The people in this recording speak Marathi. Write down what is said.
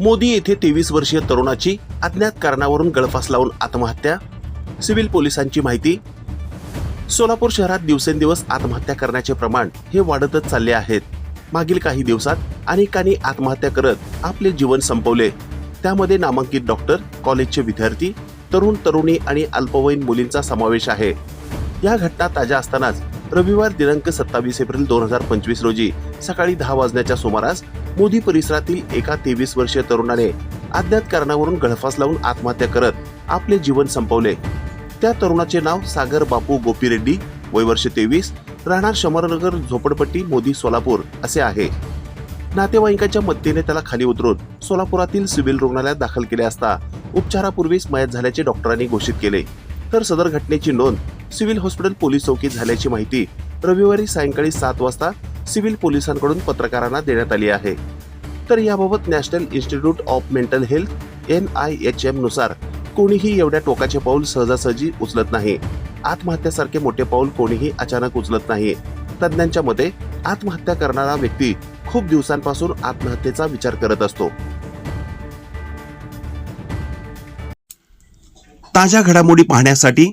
मोदी येथे तेवीस वर्षीय तरुणाची अज्ञात कारणावरून गळफास लावून आत्महत्या सिव्हिल पोलिसांची माहिती. सोलापूर शहरात दिवसेंदिवस आत्महत्या करण्याचे प्रमाण हे वाढतच चालले आहेत. मागील काही दिवसात अनेकांनी आत्महत्या करत आपले जीवन संपवले. त्यामध्ये नामांकित डॉक्टर कॉलेजचे विद्यार्थी तरुण तरुणी आणि अल्पवयीन मुलींचा समावेश आहे. या घटना ताज्या असतानाच रविवार दिनांक सत्तावीस एप्रिल दोन हजार पंचवीस रोजी सकाळी दहा वाजण्याच्या सुमारास मोदी परिसरातील एका तेवीस वर्षीय तरुणाने अज्ञात कारणावरून गळफास लावून आत्महत्या करत आपले जीवन संपवले. त्या तरुणाचे नाव सागर बापू गोपी रेड्डी वय वर्ष तेवीस राहणार शमरनगर झोपडपट्टी मोदी सोलापूर असे आहे. नातेवाईकांच्या मदतीने त्याला खाली उतरून सोलापुरातील सिव्हिल रुग्णालयात दाखल केले असता उपचारापूर्वीच मयत झाल्याचे डॉक्टरांनी घोषित केले. तर सदर घटनेची नोंद सिव्हिल हॉस्पिटल पोलीस चौकीत झाल्याची माहिती रविवारी सायंकाळी सात वाजता सिव्हिल पोलिसांकडून पत्रकारांना देण्यात आली आहे. तर याबाबत National Institute of Mental Health N I H एमनुसार कोणीही एवढ्या टोकाचे पाऊल सहजासहजी उचलत नाही. आत्महत्यासारखे मोठे पाऊल कोणीही अचानक उचलत नाही. तज्ज्ञांच्या मते आत्महत्या करणारा व्यक्ती खूप दिवसांपासून आत्महत्येचा विचार करत असतो. ताज्या घडामोडी पाहण्यासाठी